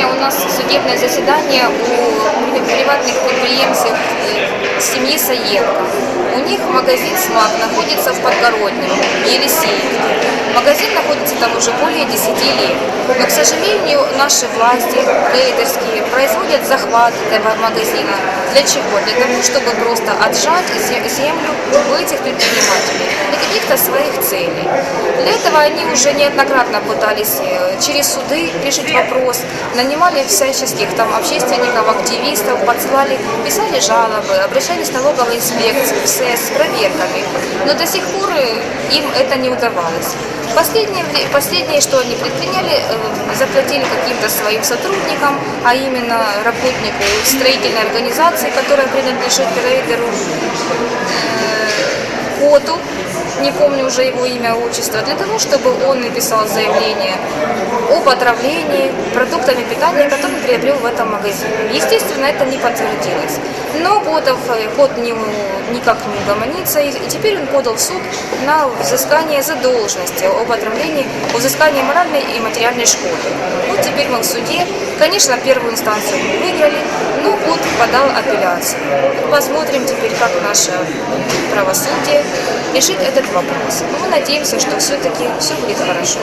Сегодня у нас судебное заседание у приватных предприемцев э, семьи Саенко. У них магазин «Смак» находится в Подгороднем, Елисеевке. Магазин находится там уже более 10 лет. Но, к сожалению, наши власти, рейдерские, производят захват этого магазина. Для чего? Для того, чтобы просто отжать зе- землю у этих предпринимателей для каких-то своих целей. Для этого они уже неоднократно пытались э, через суды решить вопрос, нанимали всяческих там общественников, активистов, подсылали, писали жалобы, обращались в налоговую инспекцию, в СЭС с проверками. Но до сих пор э, им это не удавалось. Последнее, последнее, что они предприняли, э, заплатили каким-то своим сотрудникам, а именно работнику строительной организации, которая принадлежит рейдеру, Коту, не помню уже его имя, отчество, для того, чтобы он написал заявление об отравлении продуктами питания, которые приобрел в этом магазине. Естественно, это не подтвердилось. Но Котов, э, Кот не, никак не угомонится, и, теперь он подал в суд на взыскание задолженности об отравлении, о взыскании моральной и материальной шкоды. Вот теперь мы в суде. Конечно, первую инстанцию мы выиграли, но Кот подал апелляцию. Посмотрим теперь, как наше правосудие решит этот вопрос. Мы надеемся, что все-таки все будет хорошо.